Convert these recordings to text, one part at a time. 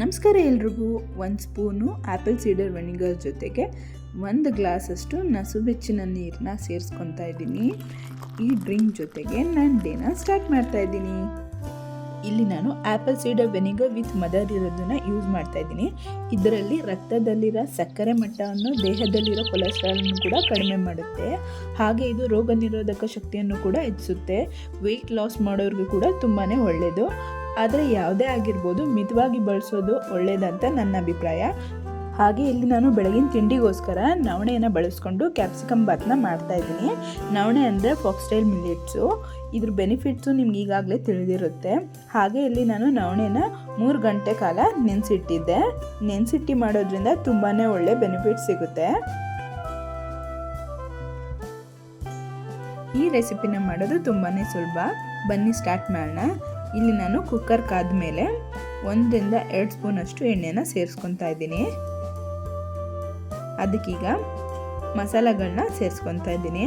ನಮಸ್ಕಾರ ಎಲ್ರಿಗೂ. ಒಂದು ಸ್ಪೂನು ಆ್ಯಪಲ್ ಸೀಡರ್ ವೆನಿಗರ್ ಜೊತೆಗೆ ಒಂದು ಗ್ಲಾಸಷ್ಟು ನಸುಬೆಚ್ಚಿನ ನೀರನ್ನ ಸೇರಿಸ್ಕೊತಾ ಇದ್ದೀನಿ. ಈ ಡ್ರಿಂಕ್ ಜೊತೆಗೆ ನಾನು ಡೇನ ಸ್ಟಾರ್ಟ್ ಮಾಡ್ತಾ ಇದ್ದೀನಿ. ಇಲ್ಲಿ ನಾನು apple cider vinegar with mother ಇರೋದನ್ನ ಯೂಸ್ ಮಾಡ್ತಾ ಇದ್ದೀನಿ. ಇದರಲ್ಲಿ ರಕ್ತದಲ್ಲಿರೋ ಸಕ್ಕರೆ ಮಟ್ಟವನ್ನು ದೇಹದಲ್ಲಿರೋ ಕೊಲೆಸ್ಟ್ರಾಲನ್ನು ಕೂಡ ಕಡಿಮೆ ಮಾಡುತ್ತೆ. ಹಾಗೆ ಇದು ರೋಗ ನಿರೋಧಕ ಶಕ್ತಿಯನ್ನು ಕೂಡ ಹೆಚ್ಚಿಸುತ್ತೆ. ವೆಯ್ಟ್ ಲಾಸ್ ಮಾಡೋರಿಗೂ ಕೂಡ ತುಂಬಾ ಒಳ್ಳೆಯದು ಆದರೆ ಯಾವುದೇ ಆಗಿರ್ಬೋದು ಮಿತವಾಗಿ ಬಳಸೋದು ಒಳ್ಳೆಯದಂತ ನನ್ನ ಅಭಿಪ್ರಾಯ. ಹಾಗೆ ಇಲ್ಲಿ ನಾನು ಬೆಳಗಿನ ತಿಂಡಿಗೋಸ್ಕರ ನವಣೆಯನ್ನು ಬಳಸ್ಕೊಂಡು ಕ್ಯಾಪ್ಸಿಕಮ್ ಮಾಡ್ತಾ ಇದ್ದೀನಿ. ನವಣೆ ಅಂದರೆ ಫಾಕ್ಸ್ಟೈಲ್ ಮಿಲ್ಲೆಟ್ಸು ಇದ್ರ ಬೆನಿಫಿಟ್ಸು ನಿಮ್ಗೆ ಈಗಾಗಲೇ ತಿಳಿದಿರುತ್ತೆ. ಹಾಗೆ ಇಲ್ಲಿ ನಾನು ನವಣೆನ ಮೂರು ಗಂಟೆ ಕಾಲ ನೆನೆಸಿಟ್ಟಿದ್ದೆ. ನೆನೆಸಿಟ್ಟು ಮಾಡೋದ್ರಿಂದ ತುಂಬಾ ಒಳ್ಳೆ ಬೆನಿಫಿಟ್ ಸಿಗುತ್ತೆ. ಈ ರೆಸಿಪಿನ ಮಾಡೋದು ತುಂಬಾ ಸುಲಭ. ಬನ್ನಿ ಸ್ಟಾರ್ಟ್ ಮಾಡೋಣ. ಇಲ್ಲಿ ನಾನು ಕುಕ್ಕರ್ ಕಾದ ಮೇಲೆ ಒಂದರಿಂದ ಎರಡು ಸ್ಪೂನಷ್ಟು ಎಣ್ಣೆನ ಸೇರಿಸ್ಕೊತಾ ಇದ್ದೀನಿ. ಅದಕ್ಕೀಗ ಮಸಾಲೆಗಳನ್ನ ಸೇರಿಸ್ಕೊತಾ ಇದ್ದೀನಿ.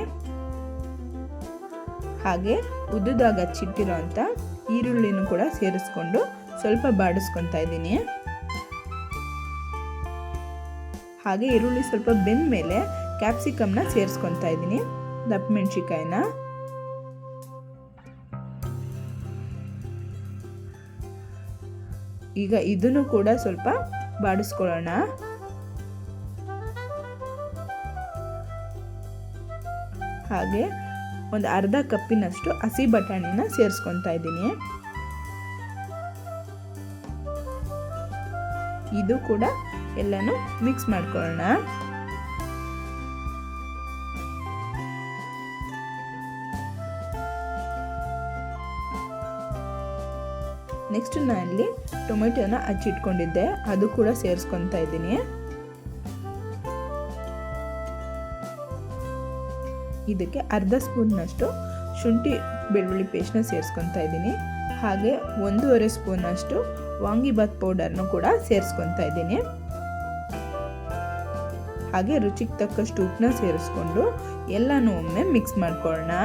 ಹಾಗೆ ಉದ್ದದಾಗ ಚಿಟ್ಟಿರೋ ಅಂಥ ಈರುಳ್ಳಿನೂ ಕೂಡ ಸೇರಿಸ್ಕೊಂಡು ಸ್ವಲ್ಪ ಬಾಡಿಸ್ಕೊತಾ ಇದ್ದೀನಿ. ಹಾಗೆ ಈರುಳ್ಳಿ ಸ್ವಲ್ಪ ಬೆಂದ ಮೇಲೆ ಕ್ಯಾಪ್ಸಿಕಮ್ನ ಸೇರಿಸ್ಕೊತಾ ಇದ್ದೀನಿ. ದಪ್ಪ ಮೆಣಸಿಕಾಯಿನ ಈಗ ಇದನ್ನು ಕೂಡ ಸ್ವಲ್ಪ ಬಾಡಿಸ್ಕೊಳ್ಳೋಣ. ಹಾಗೆ ಒಂದು ಅರ್ಧ ಕಪ್ಪಿನಷ್ಟು ಹಸಿ ಬಟಾಣಿನ ಸೇರಿಸ್ಕೊತಾ ಇದ್ದೀನಿ. ಇದು ಕೂಡ ಎಲ್ಲನೂ ಮಿಕ್ಸ್ ಮಾಡ್ಕೊಳ್ಳೋಣ. ನೆಕ್ಸ್ಟ್ ನಾನು ಇಲ್ಲಿ ಟೊಮೆಟೊನ ಹಚ್ಚಿಟ್ಕೊಂಡಿದ್ದೆ ಅದು ಕೂಡ ಸೇರಿಸ್ಕೊತಾ ಇದ್ದೀನಿ. ಇದಕ್ಕೆ ಅರ್ಧ ಸ್ಪೂನ್ನಷ್ಟು ಶುಂಠಿ ಬೆಳ್ಳುಳ್ಳಿ ಪೇಸ್ಟ್ನ ಸೇರಿಸ್ಕೊತಾ ಇದ್ದೀನಿ. ಹಾಗೆ ಒಂದೂವರೆ ಸ್ಪೂನಷ್ಟು ವಾಂಗಿಬಾತ್ ಪೌಡರ್ನು ಕೂಡ ಸೇರಿಸ್ಕೊತಾ ಇದ್ದೀನಿ. ಹಾಗೆ ರುಚಿಗೆ ತಕ್ಕಷ್ಟು ಉಪ್ಪನ್ನ ಸೇರಿಸ್ಕೊಂಡು ಎಲ್ಲನೂ ಒಮ್ಮೆ ಮಿಕ್ಸ್ ಮಾಡ್ಕೊಳ್ಳೋಣ.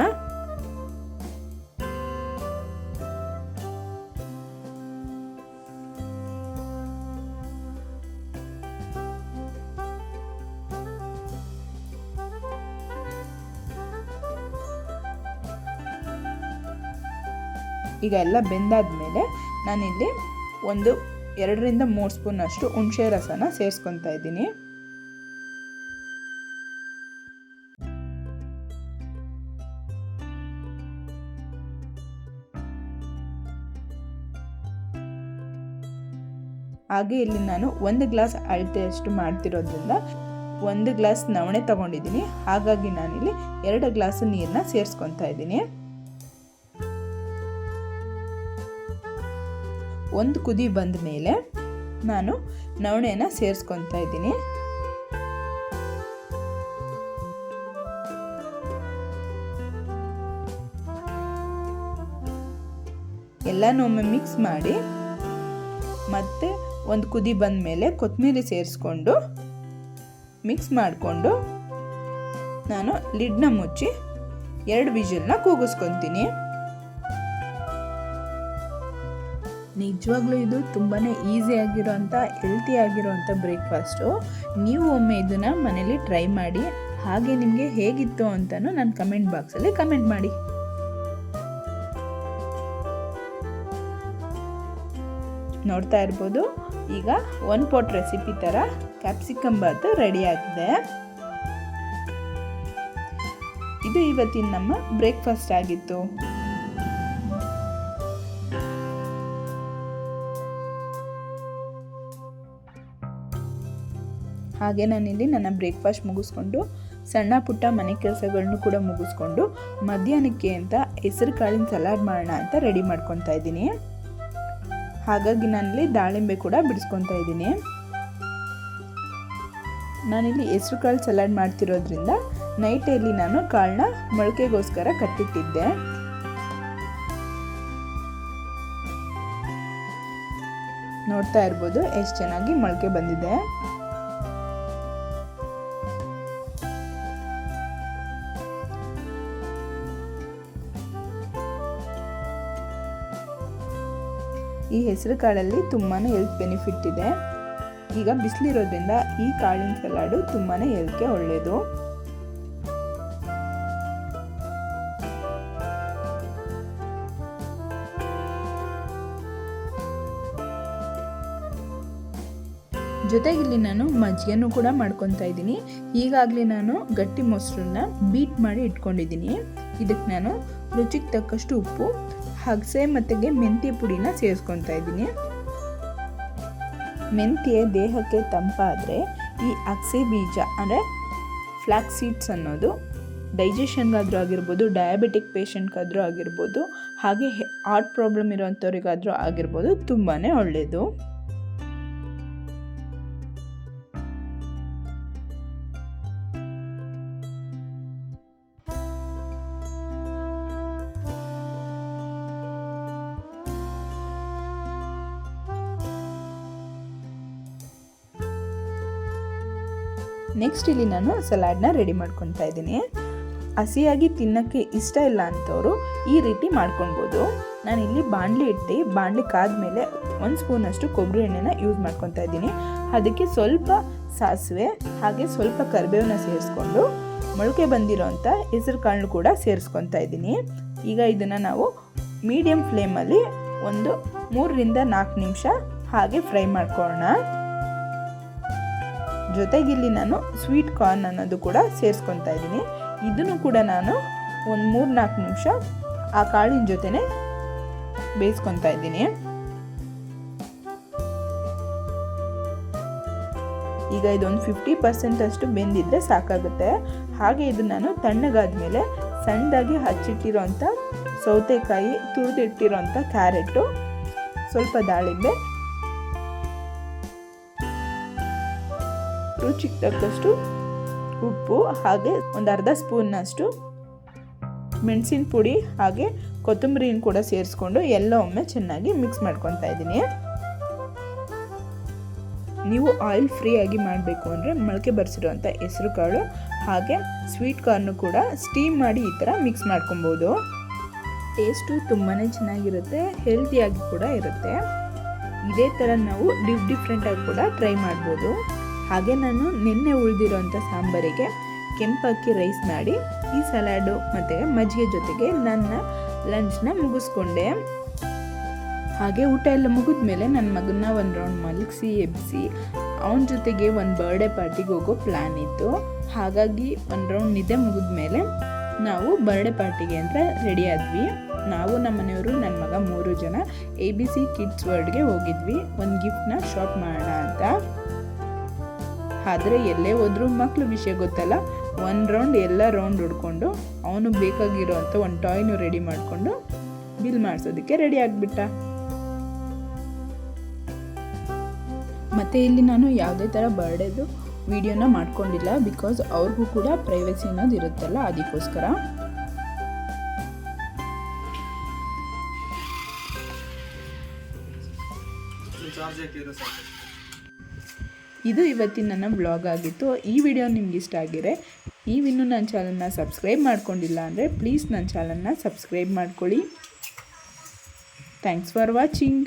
ಈಗ ಎಲ್ಲ ಬೆಂದಾದ್ಮೇಲೆ ನಾನಿಲ್ಲಿ ಒಂದು ಎರಡರಿಂದ ಮೂರು ಸ್ಪೂನ್ ಅಷ್ಟು ಹುಣಸೆ ರಸನ ಸೇರಿಸ್ಕೊತಾ ಇದ್ದೀನಿ. ಹಾಗೆ ಇಲ್ಲಿ ನಾನು ಒಂದು ಗ್ಲಾಸ್ ಅಳತೆಯಷ್ಟು ಮಾಡ್ತಿರೋದ್ರಿಂದ ಒಂದು ಗ್ಲಾಸ್ ನವಣೆ ತಗೊಂಡಿದ್ದೀನಿ. ಹಾಗಾಗಿ ನಾನಿಲ್ಲಿ ಎರಡು ಗ್ಲಾಸ್ ನೀರನ್ನ ಸೇರಿಸ್ಕೊತಾ ಇದ್ದೀನಿ. ಒಂದು ಕುದಿ ಬಂದ ಮೇಲೆ ನಾನು ನವಣೆನ ಸೇರಿಸ್ಕೊತಾ ಇದ್ದೀನಿ. ಎಲ್ಲನೂ ಒಮ್ಮೆ ಮಿಕ್ಸ್ ಮಾಡಿ ಮತ್ತೆ ಒಂದು ಕುದಿ ಬಂದ ಮೇಲೆ ಕೊತ್ತಂಬರಿ ಸೇರಿಸ್ಕೊಂಡು ಮಿಕ್ಸ್ ಮಾಡಿಕೊಂಡು ನಾನು ಲಿಡ್ನ ಮುಚ್ಚಿ ಎರಡು ವಿಜಲ್ನ ಕೂಗಿಸ್ಕೊತೀನಿ. ನಿಜವಾಗ್ಲೂ ಇದು ತುಂಬಾ ಈಸಿ ಆಗಿರೋಂಥ ಹೆಲ್ತಿ ಆಗಿರೋಂಥ ಬ್ರೇಕ್ಫಾಸ್ಟು ನೀವು ಒಮ್ಮೆ ಇದನ್ನು ಮನೇಲಿ ಟ್ರೈ ಮಾಡಿ, ಹಾಗೆ ನಿಮಗೆ ಹೇಗಿತ್ತು ಅಂತಲೂ ನಾನು ಕಮೆಂಟ್ ಬಾಕ್ಸಲ್ಲಿ ಕಮೆಂಟ್ ಮಾಡಿ. ನೋಡ್ತಾ ಇರ್ಬೋದು, ಈಗ ಒನ್ ಪಾಟ್ ರೆಸಿಪಿ ಥರ ಕ್ಯಾಪ್ಸಿಕಮ್ ಬಾತ್ ರೆಡಿ ಆಗಿದೆ. ಇದು ಇವತ್ತಿನ ನಮ್ಮ ಬ್ರೇಕ್ಫಾಸ್ಟ್ ಆಗಿತ್ತು. ಹಾಗೆ ನಾನಿಲ್ಲಿ ನನ್ನ ಬ್ರೇಕ್ಫಾಸ್ಟ್ ಮುಗಿಸ್ಕೊಂಡು ಸಣ್ಣ ಪುಟ್ಟ ಮನೆ ಕೆಲಸಗಳನ್ನು ಕೂಡ ಮುಗಿಸ್ಕೊಂಡು ಮಧ್ಯಾಹ್ನಕ್ಕೆ ಅಂತ ಹೆಸರು ಕಾಳಿನ ಸಲಾಡ್ ಮಾಡೋಣ ಅಂತ ರೆಡಿ ಮಾಡ್ಕೊತಾ ಇದ್ದೀನಿ. ಹಾಗಾಗಿ ನಾನಿಲ್ಲಿ ದಾಳಿಂಬೆ ಕೂಡ ಬಿಡಿಸ್ಕೊತಾ ಇದ್ದೀನಿ. ನಾನಿಲ್ಲಿ ಹೆಸರು ಕಾಳು ಸಲಾಡ್ ಮಾಡ್ತಿರೋದ್ರಿಂದ ನೈಟಲ್ಲಿ ನಾನು ಕಾಳನ್ನ ಮೊಳಕೆಗೋಸ್ಕರ ಕಟ್ಟಿಟ್ಟಿದ್ದೆ. ನೋಡ್ತಾ ಇರ್ಬೋದು ಎಷ್ಟು ಚೆನ್ನಾಗಿ ಮೊಳಕೆ ಬಂದಿದೆ. ಈ ಹೆಸರು ಕಾಳಲ್ಲಿ ತುಂಬಾ ಹೆಲ್ತ್ ಬೆನಿಫಿಟ್ ಇದೆ. ಈಗ ಬಿಸಿಲಿರೋದ್ರಿಂದ ಈ ಕಾಳಿನ ಸಲಾಡು ತುಂಬಾ ಹೆಲ್ತ್ಗೆ ಒಳ್ಳೆಯದು ಜೊತೆಗೆ ಇಲ್ಲಿ ನಾನು ಮಜ್ಜಿಗೆನೂ ಕೂಡ ಮಾಡ್ಕೊತಾ ಇದ್ದೀನಿ. ಈಗಾಗಲೇ ನಾನು ಗಟ್ಟಿ ಮೊಸರನ್ನ ಬೀಟ್ ಮಾಡಿ ಇಟ್ಕೊಂಡಿದ್ದೀನಿ. ಇದಕ್ಕೆ ನಾನು ರುಚಿಗೆ ತಕ್ಕಷ್ಟು ಉಪ್ಪು ಹಗಸೆ ಮತ್ತೆಗೆ ಮೆಂತ್ಯ ಪುಡಿನ ಸೇರಿಸ್ಕೊತಾ ಇದ್ದೀನಿ. ಮೆಂತ್ಯ ದೇಹಕ್ಕೆ ತಂಪಾದರೆ ಈ ಅಗಸೆ ಬೀಜ, ಅಂದರೆ ಫ್ಲ್ಯಾಕ್ ಸೀಡ್ಸ್ ಅನ್ನೋದು ಡೈಜೆಷನ್ಗಾದರೂ ಆಗಿರ್ಬೋದು ಡಯಾಬಿಟಿಕ್ ಪೇಷಂಟ್ಗಾದರೂ ಆಗಿರ್ಬೋದು, ಹಾಗೆ ಹಾರ್ಟ್ ಪ್ರಾಬ್ಲಮ್ ಇರೋವಂಥವ್ರಿಗಾದರೂ ಆಗಿರ್ಬೋದು ತುಂಬಾ ಒಳ್ಳೆಯದು ನೆಕ್ಸ್ಟ್ ಇಲ್ಲಿ ನಾನು ಸಲಾಡ್ನ ರೆಡಿ ಮಾಡ್ಕೊತಾ ಇದ್ದೀನಿ. ಹಸಿಯಾಗಿ ತಿನ್ನೋಕ್ಕೆ ಇಷ್ಟ ಇಲ್ಲ ಅಂತವರು ಈ ರೀತಿ ಮಾಡ್ಕೊಳ್ಬೋದು. ನಾನಿಲ್ಲಿ ಬಾಣಲಿ ಇಟ್ಟು, ಬಾಣಲಿ ಕಾದ್ಮೇಲೆ ಒಂದು ಸ್ಪೂನಷ್ಟು ಕೊಬ್ಬರಿ ಎಣ್ಣೆನ ಯೂಸ್ ಮಾಡ್ಕೊತಾ ಇದ್ದೀನಿ. ಅದಕ್ಕೆ ಸ್ವಲ್ಪ ಸಾಸಿವೆ, ಹಾಗೆ ಸ್ವಲ್ಪ ಕರಿಬೇವನ್ನ ಸೇರಿಸ್ಕೊಂಡು ಮೊಳಕೆ ಬಂದಿರೋಂಥ ಹೆಸರು ಕಾಳು ಕೂಡ ಸೇರಿಸ್ಕೊತಾ ಇದ್ದೀನಿ. ಈಗ ಇದನ್ನು ನಾವು ಮೀಡಿಯಮ್ ಫ್ಲೇಮಲ್ಲಿ ಒಂದು ಮೂರರಿಂದ ನಾಲ್ಕು ನಿಮಿಷ ಹಾಗೆ ಫ್ರೈ ಮಾಡ್ಕೊಳ್ಳೋಣ. ಜೊತೆಗಿಲ್ಲಿ ನಾನು ಸ್ವೀಟ್ ಕಾರ್ನ್ ಅನ್ನೋದು ಕೂಡ ಸೇರಿಸ್ಕೊತಾ ಇದ್ದೀನಿ. ಇದನ್ನು ಕೂಡ ನಾನು ಒಂದು ಮೂರು ನಾಲ್ಕು ನಿಮಿಷ ಆ ಕಾಳಿನ ಜೊತೆನೆ ಬೇಯಿಸ್ಕೊತಾ ಇದ್ದೀನಿ. ಈಗ ಇದೊಂದು ಫಿಫ್ಟಿ ಪರ್ಸೆಂಟ್ ಅಷ್ಟು ಬೆಂದಿದ್ರೆ ಸಾಕಾಗುತ್ತೆ. ಹಾಗೆ ಇದು ನಾನು ತಣ್ಣಗಾದ ಮೇಲೆ ಸಣ್ಣದಾಗಿ ಹಚ್ಚಿಟ್ಟಿರೋಂಥ ಸೌತೆಕಾಯಿ ತುರಿದಿಟ್ಟಿರೋಂಥ ಕ್ಯಾರೆಟು, ಸ್ವಲ್ಪ ದಾಳಿಂಬೆ ರುಚಿಗೆ ತಕ್ಕಷ್ಟು ಉಪ್ಪು ಹಾಗೆ ಒಂದು ಅರ್ಧ ಸ್ಪೂನ್ನಷ್ಟು ಮೆಣಸಿನ ಪುಡಿ ಹಾಗೆ ಕೊತ್ತಂಬರಿನ ಕೂಡ ಸೇರಿಸ್ಕೊಂಡು ಎಲ್ಲ ಒಮ್ಮೆ ಚೆನ್ನಾಗಿ ಮಿಕ್ಸ್ ಮಾಡ್ಕೊತಾ ಇದ್ದೀನಿ. ನೀವು ಆಯಿಲ್ ಫ್ರೀ ಆಗಿ ಮಾಡಬೇಕು ಅಂದರೆ ಮೊಳಕೆ ಬರೆಸಿರುವಂಥ ಹೆಸರು ಕಾಳು ಹಾಗೆ ಸ್ವೀಟ್ ಕಾರ್ನು ಕೂಡ ಸ್ಟೀಮ್ ಮಾಡಿ ಈ ಥರ ಮಿಕ್ಸ್ ಮಾಡ್ಕೊಬೋದು ಟೇಸ್ಟು ತುಂಬಾ ಚೆನ್ನಾಗಿರುತ್ತೆ ಹೆಲ್ತಿಯಾಗಿ ಕೂಡ ಇರುತ್ತೆ. ಇದೇ ಥರ ನಾವು ಡಿಫ್ ಡಿಫ್ರೆಂಟಾಗಿ ಕೂಡ ಟ್ರೈ ಮಾಡ್ಬೋದು. ಹಾಗೆ ನಾನು ನಿನ್ನೆ ಉಳಿದಿರೋಂಥ ಸಾಂಬಾರಿಗೆ ಕೆಂಪಕ್ಕಿ ರೈಸ್ ಮಾಡಿ, ಈ ಸಲಾಡು ಮತ್ತು ಮಜ್ಜಿಗೆ ಜೊತೆಗೆ ನನ್ನ ಲಂಚ್ನ ಮುಗಿಸ್ಕೊಂಡೆ. ಹಾಗೆ ಊಟ ಎಲ್ಲ ಮುಗಿದ ಮೇಲೆ ನನ್ನ ಮಗನ್ನ ಒಂದು ರೌಂಡ್ ಮಲಗಿಸಿ ಎಬ್ಬಿಸಿ ಅವನ ಜೊತೆಗೆ ಒಂದು ಬರ್ಡೇ ಪಾರ್ಟಿಗೆ ಹೋಗೋ ಪ್ಲ್ಯಾನ್ ಇತ್ತು. ಹಾಗಾಗಿ ಒಂದು ರೌಂಡ್ ನಿದ್ದೆ ಮುಗಿದ ಮೇಲೆ ನಾವು ಬರ್ಡೇ ಪಾರ್ಟಿಗೆ ಅಂತ ರೆಡಿ ಆದ್ವಿ. ನಾವು ನಮ್ಮ ಮನೆಯವರು ನನ್ನ ಮಗ ಮೂರು ಜನ ಎ ಬಿ ಸಿ ಕಿಡ್ಸ್ ವರ್ಲ್ಡ್ಗೆ ಹೋಗಿದ್ವಿ. ಒಂದು ಗಿಫ್ಟ್ನ ಶಾಪ್ ಮಾಡೋಣ ಅಂತ. ಆದರೆ ಎಲ್ಲೇ ಹೋದರೂ ಮಕ್ಳ ವಿಷಯ ಗೊತ್ತಲ್ಲ. ಒಂದು ರೌಂಡ್ ಎಲ್ಲ ರೌಂಡ್ ಹುಡ್ಕೊಂಡು ಅವನು ಬೇಕಾಗಿರೋ ಅಂಥ ಒಂದು ಟಾಯ್ನು ರೆಡಿ ಮಾಡಿಕೊಂಡು ಬಿಲ್ ಮಾಡಿಸೋದಕ್ಕೆ ರೆಡಿ ಆಗಿಬಿಟ್ಟ. ಮತ್ತು ಇಲ್ಲಿ ನಾನು ಯಾವುದೇ ಥರ ಬರ್ಡೇದು ವಿಡಿಯೋನ ಮಾಡ್ಕೊಂಡಿಲ್ಲ ಬಿಕಾಸ್ ಅವ್ರಿಗೂ ಕೂಡ ಪ್ರೈವಸಿ ಅನ್ನೋದು ಇರುತ್ತಲ್ಲ, ಅದಕ್ಕೋಸ್ಕರ. ಇದು ಇವತ್ತಿನ ನನ್ನ ಬ್ಲಾಗ್ ಆಗಿತ್ತು. ಈ ವಿಡಿಯೋ ನಿಮ್ಗೆ ಇಷ್ಟ ಆಗಿದೆ ನೀವಿನ್ನೂ ನನ್ನ ಚಾನಲ್ನ ಸಬ್ಸ್ಕ್ರೈಬ್ ಮಾಡ್ಕೊಂಡಿಲ್ಲ ಅಂದರೆ ಪ್ಲೀಸ್ ನನ್ನ ಚಾನಲ್ನ ಸಬ್ಸ್ಕ್ರೈಬ್ ಮಾಡ್ಕೊಳ್ಳಿ. Thanks for watching